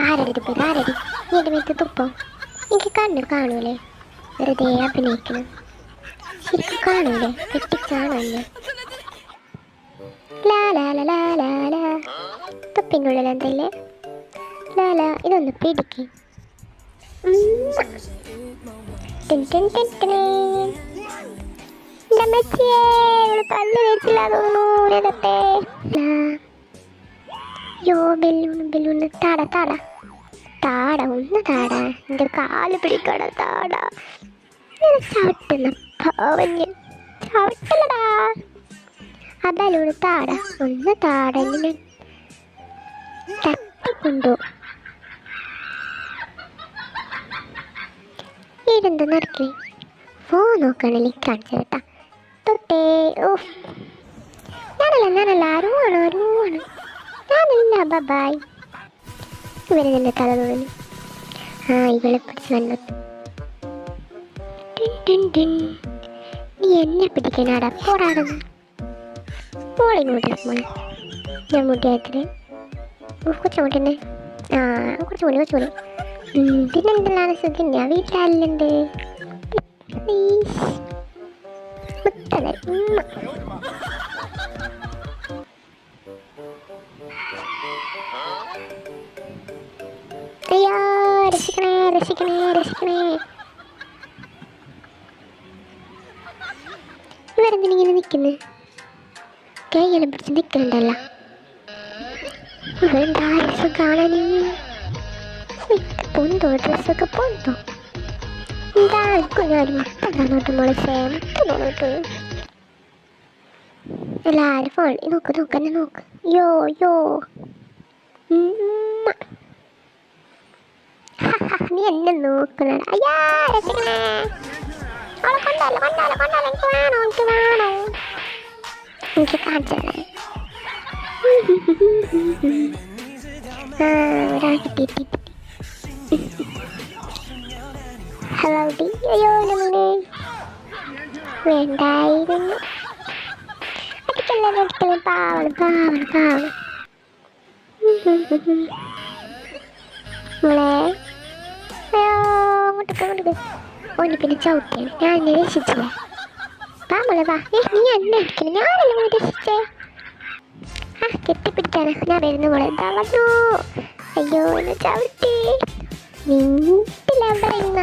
ആരടി പേര്? ആരടി? നീ എന്റെ മേത്ത് തുപ്പോ. എനിക്ക് കണ്ണു കാണൂലേ? വെറുതെ അഭിനയിക്കണം. ശരിക്കും കാണൂലേ? കെട്ടിച്ചാണോ എന്നെ തൊപ്പിനുള്ളിൽ എന്തല്ലേ? ലാല ഇതൊന്ന് പിടിക്ക്. ഉമ്മ. ഇടത്തെ. ബലൂൺ ബെല്ലൂൺ താട താട. താട ഒന്ന് താട. എന്റെ കാൽ പിടിക്കട താട. ചവിട്ടുന്ന പാവഞ്ഞ് ചവിട്ടലടാ ആ ബലൂൺ താട ഒന്ന് താട. ഇങ്ങനെ തട്ടിക്കൊണ്ടു. ഇതെന്താ നടക്കി ഫോൺ നോക്കണല്ലേ കാണിച്ചു കേട്ടാ തൊട്ടേ ഓ ബബായ് വരുന്നുണ്ട് തല തോന്നുന്നു ആ ഇവളെ പിടിച്ച് നല്ല. നീ എന്നെ പിടിക്കാനാടാ? പോടാടുന്നു പോളിങ്ങോട്ട് മോളി. ഞാൻ മുട്ടിയത്തിൽ കുറച്ച് ആ കുറച്ച് മുടി കുറച്ച് മുടി ഞാൻ വീട്ടിലാരുണ്ട് പ്ലീസ്. മുട്ടതെ ഉമ്മ. രക്ഷിക്കണേ രക്ഷിക്കണേ രക്ഷിക്കണേ. ഇവരെന്തിനിങ്ങനെ നിൽക്കുന്നു കൈയെല്ലാം പിടിച്ച് നിൽക്കുന്നുണ്ടല്ലോ ഇവരെന്താ രസം കാണാൻ പൊന്തോ ഡ്രസ്സൊക്കെ പൊന്തോ? എന്താ കുഞ്ഞാരും മുട്ട തന്നോട്ട് മുളച്ചേ മുട്ട തന്നോട്ട് എല്ലാവരും ഫോൺ നോക്ക് നോക്ക് എന്നെ നോക്ക്. യോ യോ എന്നെ നോക്കണ അയ്യാ രസിക്കണേ അവളെ കൊണ്ടല്ലോ കൊണ്ടല്ലോ കൊണ്ടല്ലോ എനിക്ക് വേണോ എനിക്ക് വേണോ എനിക്ക് കാണിച്ചത് ആ ഒരാൾ കിട്ടി ഹലോ ഡി അയ്യോ നമ്മളെ വേണ്ടായിരുന്നു അടിക്കല്ലേ അടിക്കല്ലേ പാവണം പാവണം പാവണം മോളെ അയ്യോ അങ്ങോട്ടൊക്കെ ഓന് പിന്നെ ചവിട്ടിയാണ് ഞാൻ എന്നെ രക്ഷിച്ചില്ല വാ മോളെ വാ. ഏ നീ എന്നെ അടിക്കണം ഞാനല്ലേ മോളെ രക്ഷിച്ചേ? ആ കെട്ടിപ്പിടിച്ചാണ് ഞാൻ വരുന്നു മോളെ. എന്താ വന്നു. അയ്യോ എന്നെ ചവിട്ടി. നീട്ടില്ല പറയുന്ന